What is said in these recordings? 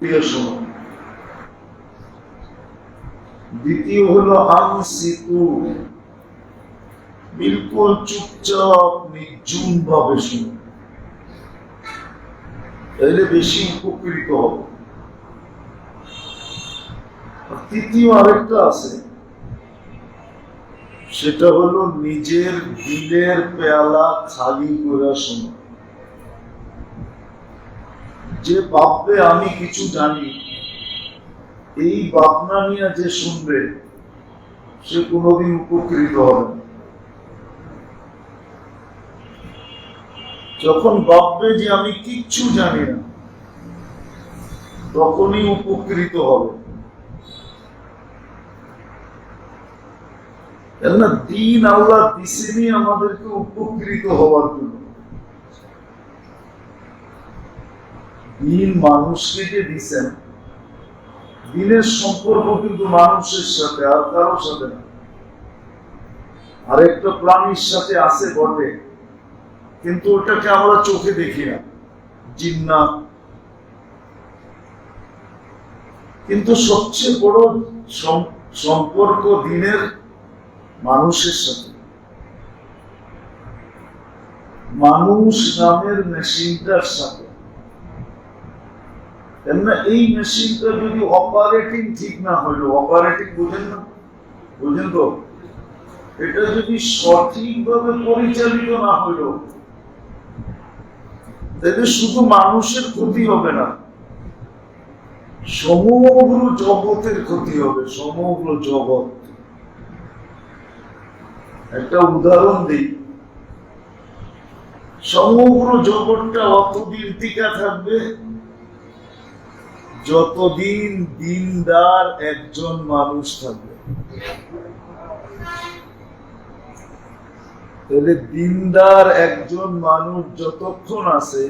প্রিয় শোনো দ্বিতীয় হলো আনসিতু বিলকুল চুপচাপ ভাবে তাহলে বেশি উপকৃত তৃতীয় আরেকটা আছে। সেটা হলো নিজের দিলের পেয়ালা খালি করে যে ভাববে আমি কিছু জানি। এই ভাবনা নিয়ে যে শুনবে, সে কোনোদিন উপকৃত হবে যখন ভাববে যে আমি কিচ্ছু জানি না, তখনই উপকৃত হবে। কেননা দিন আল্লাহ দিছেনি আমাদেরকে উপকৃত হওয়ার জন্য। দিন মানুষকে যে দিছেন দিনের সম্পর্ক কিন্তু মানুষের সাথে, আর কারোর সাথে না। আরেকটা প্রাণীর সাথে আছে বটে, কিন্তু ওটাকে আমরা চোখে দেখি না। জিন্নাত কিন্তু সবচেয়ে বড় সম্পর্ক দিনের মানুষের সাথে। মানুষ নামের মেশিনটার সাথে। এই মেশিনটা যদি অপারেটিং ঠিক না হইল অপারেটিং বুঝেন না? বুঝেন তো? এটা যদি সঠিকভাবে পরিচালিত না হইল তাহলে শুধু মানুষের ক্ষতি হবে না। সমগ্র জগতের ক্ষতি হবে সমগ্র জগৎ। একটা উদাহরণ দিই। সমগ্র জগৎটা অতদিন টিকা থাকবে যতদিন দিনদার একজন মানুষ থাকবে, তাহলে দিনদার একজন মানুষ যতক্ষণ আছে,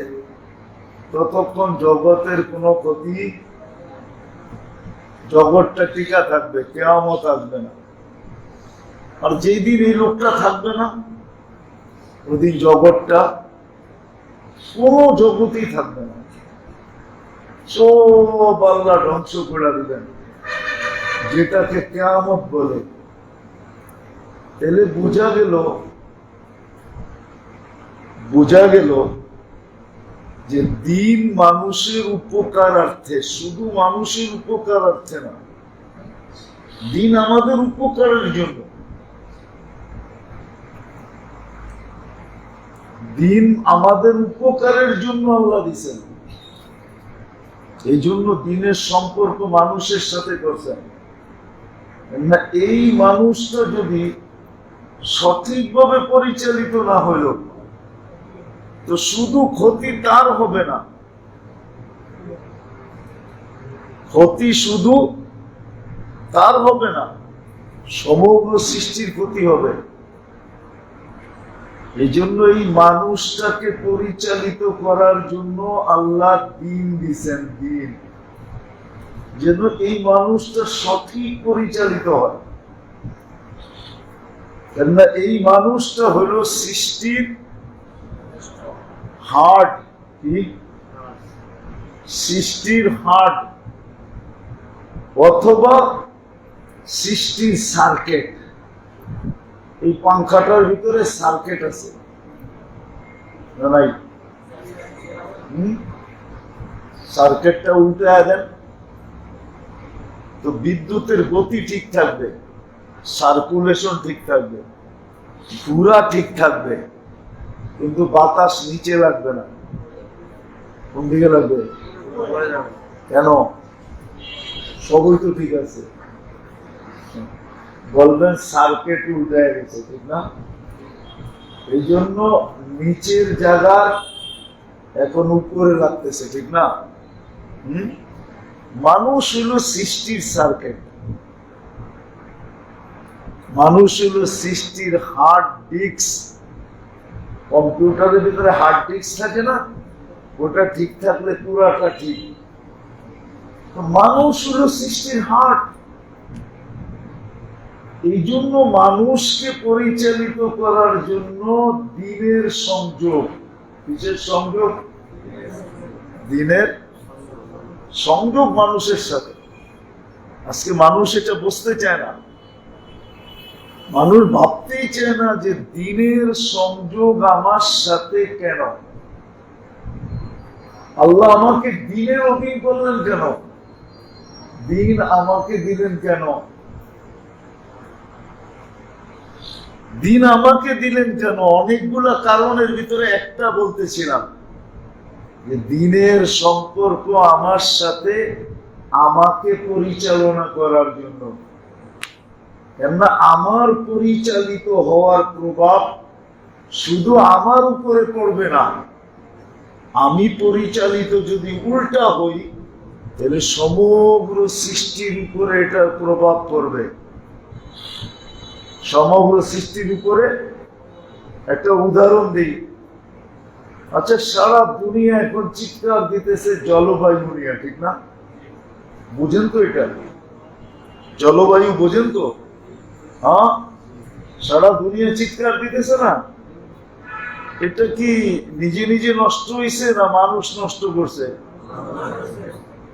ততক্ষণ জগতের কোনো ক্ষতি, জগৎটা টিকা থাকবে, কেয়ামত আসবে না। আর যেই দিন এই লোকটা থাকবে না ওদিন জগৎটা কোনো জগতেই থাকবে না। সব আল্লাহ ধ্বংস করে দিবেন। যেটাকে কেয়ামত বলে। তাহলে বোঝা গেল বোঝা গেল যে দিন মানুষের উপকারার্থে, শুধু মানুষের উপকারার্থে না, দিন আমাদের উপকারের জন্য। দিন আমাদের উপকারের জন্য আল্লাহ দিছেন এই জন্য দিনের সম্পর্ক মানুষের সাথে করছেন না, এই মানুষটা যদি সঠিকভাবে পরিচালিত না হইল, তো শুধু ক্ষতি তার হবে না। ক্ষতি শুধু তার হবে না, সমগ্র সৃষ্টির ক্ষতি হবে। এই জন্য এই মানুষটাকে পরিচালিত করার জন্য আল্লাহ দিন দিছেন দিন। যেন এই মানুষটা সঠিক পরিচালিত হয়। কেননা এই মানুষটা হলো সৃষ্টির হার্ট, কি? সৃষ্টির হার্ট। অথবা সৃষ্টির সার্কেট এই পাংখাটার ভিতরে সার্কেট আছে। নাই সার্কেটটা উল্টে দেন। তো বিদ্যুতের গতি ঠিক থাকবে সার্কুলেশন ঠিক থাকবে পুরা ঠিক থাকবে কিন্তু বাতাস নিচে লাগবে না। কোন দিকে লাগবে? কেন? সবই তো ঠিক আছে। বলবেন সার্কেট উল্টে গেছে, ঠিক না? এই জন্য নিচের জায়গা এখন উপরে লাগতেছে, ঠিক না? হুম? মানুষ হলো সৃষ্টির সার্কেট মানুষ হলো সৃষ্টির হার্ড ডিস্ক কম্পিউটারের ভিতরে হার্ড ডিস্ক থাকে না? ওটা ঠিক থাকলে পুরাটা ঠিক। মানুষ হলো সৃষ্টির হার্ট এই জন্য মানুষকে পরিচালিত করার জন্য দিনের সংযোগ। কিসের সংযোগ? দিনের সংযোগ মানুষের সাথে। আজকে মানুষ এটা বুঝতে চায় না। মানুষ ভাবতেই চায় না যে দিনের সংযোগ আমার সাথে কেন? আল্লাহ আমাকে দিনের অধীন করলেন কেন? দিন আমাকে দিলেন কেন? দিন আমাকে দিলেন কেন? অনেকগুলা কারণের ভিতরে একটা বলতেছিলাম যে দিনের সম্পর্ক আমার সাথে আমাকে পরিচালনা করার জন্য। কেননা আমার পরিচালিত হওয়ার প্রভাব শুধু আমার উপরে পড়বে না। আমি পরিচালিত যদি উল্টা হই, তাহলে সমগ্র সৃষ্টির উপরে এটার প্রভাব পড়বে। সমগ্র সৃষ্টির উপরে একটা উদাহরণ দিই। আচ্ছা সারা দুনিয়া এখন চিৎকার দিতেছে জলবায়ু নিয়ে, ঠিক না? বুঝেন তো এটা। জলবায়ু বোঝেন তো? হ্যাঁ? সারা দুনিয়া চিৎকার দিতেছে না? এটা কি নিজে নিজে নষ্ট হয়েছে না মানুষ নষ্ট করছে?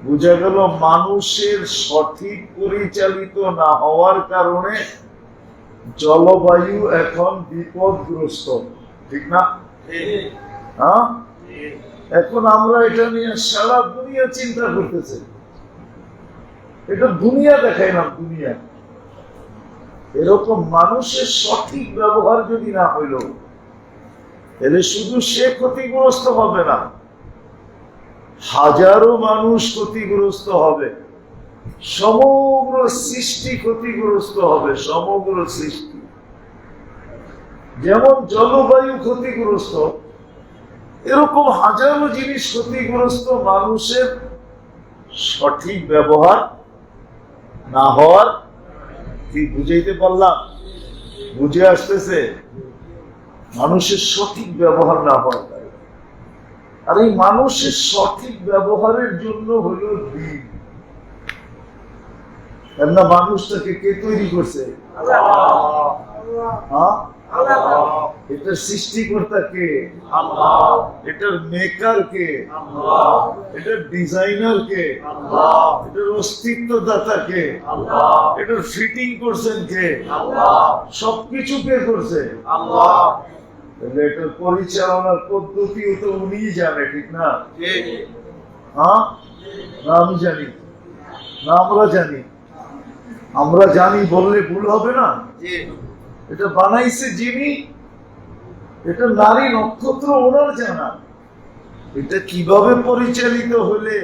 বোঝা গেল মানুষের সঠিক পরিচালিত না হওয়ার কারণে জলবায়ু এখন বিপদগ্রস্ত, ঠিক না? হ্যাঁ? এখন আমরা এটা নিয়ে সারা দুনিয়া চিন্তা করতেছে। এটা দুনিয়া দেখাই না, দুনিয়া। এরকম মানুষের সঠিক ব্যবহার যদি না হইল, তাহলে শুধু সে ক্ষতিগ্রস্ত হবে না, হাজারো মানুষ ক্ষতিগ্রস্ত হবে। সমগ্র সৃষ্টি ক্ষতিগ্রস্ত হবে, সমগ্র সৃষ্টি। যেমন জলবায়ু ক্ষতিগ্রস্ত, এরকম হাজারো জিনিস ক্ষতিগ্রস্ত মানুষের সঠিক ব্যবহার না হওয়ার কি বুঝাইতে পারলাম? বুঝে আসতেছে, মানুষের সঠিক ব্যবহার না হওয়ার। আর এই মানুষের সঠিক ব্যবহারের জন্য হলো দিন কেননা মানুষটাকে কে তৈরি করছে? হ্যাঁ? এটার সৃষ্টিকর্তা কে? এটার মেকার কে? এটার ডিজাইনার কে? এটার অস্তিত্বদাতা কে? এটার ফিটিং করছেন কে? সবকিছু কে করছে। তাহলে এটার পরিচালনার পদ্ধতিও তো উনিই জানে ঠিক না? হ্যাঁ? না আমি জানি। না আমরা জানি। আমরা জানি বললে ভুল হবে না। এটা বানাইছে যিনি এটা নারী নক্ষত্র ওনার জানা। এটা কীভাবে পরিচালিত হলে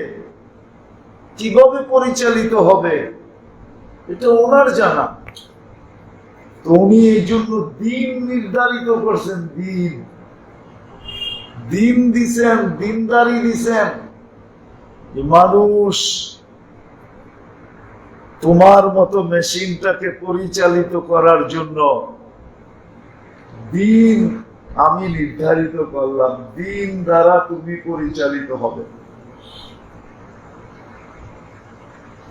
কীভাবে পরিচালিত হবে এটা ওনার জানা। তো উনি এই জন্য দিন নির্ধারিত করছেন দিন। দিন দিছেন দিনদারি দিছেন। যে মানুষ তোমার মতো মেশিনটাকে পরিচালিত করার জন্য দিন আমি নির্ধারিত করলাম, দিন দ্বারা তুমি পরিচালিত হবে।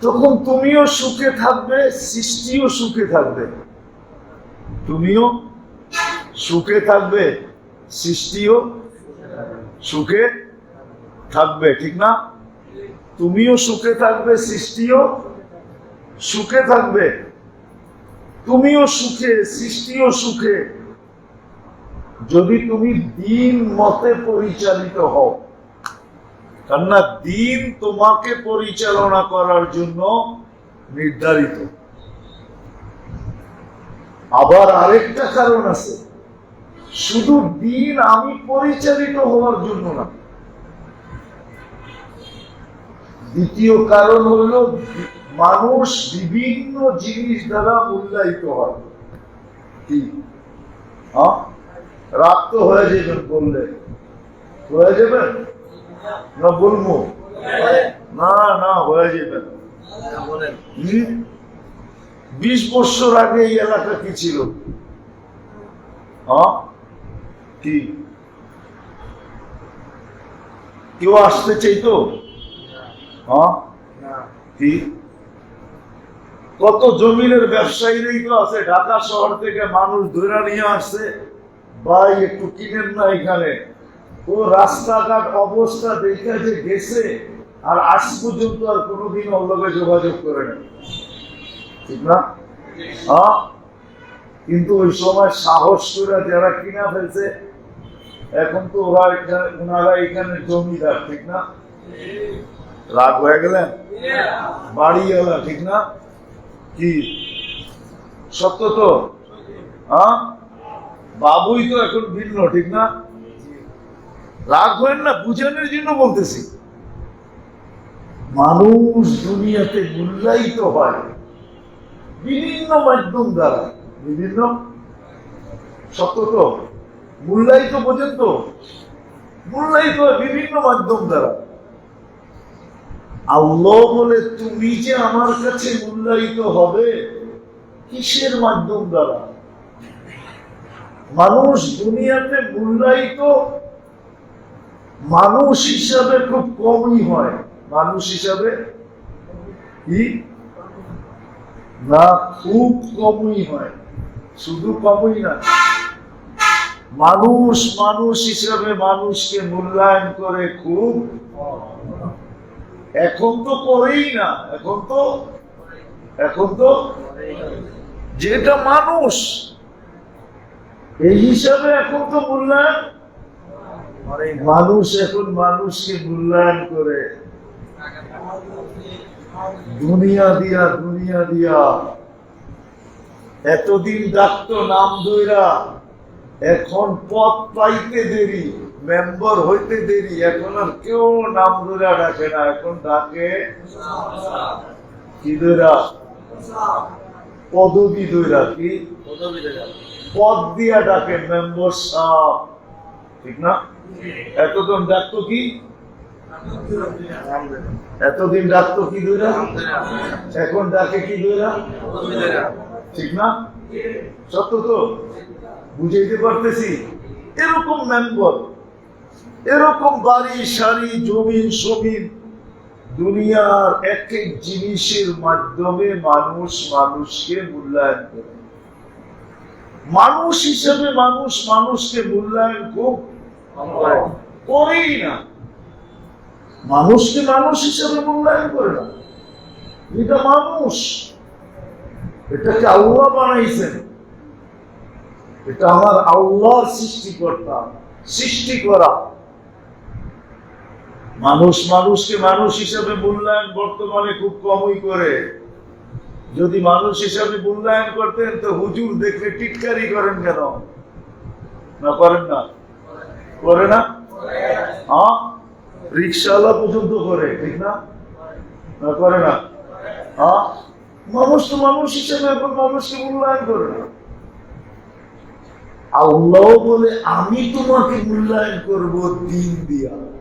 তখন তুমিও সুখে থাকবে, সৃষ্টিও সুখে থাকবে। তুমিও সুখে থাকবে, সৃষ্টিও সুখে থাকবে, ঠিক না? তুমিও সুখে থাকবে, সৃষ্টিও সুখে থাকবে। তুমিও সুখে, সৃষ্টিও সুখে। যদি তুমি দিন মতে পরিচালিত হও, কেননা দিন তোমাকে পরিচালনা করার জন্য নির্ধারিত। আবার আরেকটা কারণ আছে। শুধু দিন আমি পরিচালিত হওয়ার জন্য না। দ্বিতীয় কারণ হলো মানুষ বিভিন্ন জিনিস দ্বারা মূল্যায়িত হয়। কি? রাগ তো হয়ে যাবেন বললে। হয়ে যাবেন না বলব? না না, হয়ে যাবেন বিশ বছর আগে এই এলাকা কি ছিল? কি? কেউ আসতে চাইতো? কি? কত জমিনের ব্যবসায়ীরাই তো আছে, ঢাকা শহর থেকে মানুষ ধরে নিয়ে আসছে, ভাই, একটু কিনেন না এখানে। ও রাস্তাঘাট অবস্থা দেখে যে গেছে, আর আজ পর্যন্ত আর কোনোদিন লগে যোগাযোগ করে নাই। ঠিক না? হ্যাঁ? কিন্তু ওই সময় সাহস করে যারা কিনা ফেলছে, এখন তো ওরা এখানে, ওনারা এখানে জমিদার, ঠিক না? রাগ হয়ে গেলেন? বাড়িওয়ালা, ঠিক না? কি? সত্য তো? হ্যাঁ? বাবুই তো এখন ভিন্ন, ঠিক না? রাগ হয়েন না, বুঝানোর জন্য বলতেছি। মানুষ দুনিয়াতে মূল্যায়িত হয় বিভিন্ন মাধ্যম দ্বারা। বিভিন্ন? সত্য তো? মূল্যায়িত বোঝেন তো? মূল্যায়িত হয় বিভিন্ন মাধ্যম দ্বারা। আল্লাহ বলে, তুমি যে আমার কাছে মূল্যায়িত হবে, কিসের মাধ্যম দ্বারা? মানুষ দুনিয়াতে মূল্যায়িত মানুষ হিসাবে খুব কমই হয়। মানুষ হিসাবে কি? না, খুব কমই হয়। শুধু কমই না। মানুষ মানুষ হিসাবে মানুষকে মূল্যায়ন করে খুব এখন তো করেই না, এখন তো এখন তো যেটা মানুষ, এই হিসাবে এখন তো মূল্যায়ন মানুষ এখন মানুষকে মূল্যায়ন করে। দুনিয়া দিয়া দুনিয়া দিয়া। এতদিন ডাকতো নাম দইরা এখন পথ পাইতে দেরি। মেম্বার হইতে দেরি, এখন আর কেউ নাম ধরে ডাকে না, এখন ডাকে কি দইরা পদবি দইরা কি? পদ দিয়া ডাকে মেম্বার সাহ। ঠিক না? এতদিন ডাকতো কি? এতদিন ডাকতো কি দইরা এখন ডাকে কি দইরা ঠিক না? সত্য তো? বুঝাইতে পারতেছি। এরকম মেম্বার। এরকম বাড়ি, সারি, জমিন সমিন দুনিয়ার এক এক জিনিসের মাধ্যমে মানুষ মানুষকে মূল্যায়ন করে। মানুষ হিসেবে মানুষ মানুষকে মূল্যায়ন খুব করেই না। মানুষকে মানুষ হিসেবে মূল্যায়ন করে না। এটা মানুষ। এটাকে আল্লাহ বানাইছেন? এটা আমার আল্লাহর সৃষ্টিকর্তা, সৃষ্টি করা। মানুষ মানুষকে মানুষ হিসাবে মূল্যায়ন বর্তমানে খুব কমই করে। যদি মানুষ হিসাবে মূল্যায়ন করতেন, তো হুজুর দেখলে টিটকারি করেন কেন? না, করেন না। করে না? হ্যাঁ? রিক্সাওয়ালা পর্যন্ত করে, ঠিক না? না, করে না। হ্যাঁ? মানুষ তো মানুষ হিসেবে, এখন মানুষকে মূল্যায়ন করে না। আল্লাহ বলে, আমি তোমাকে মূল্যায়ন করব দিন দিয়া।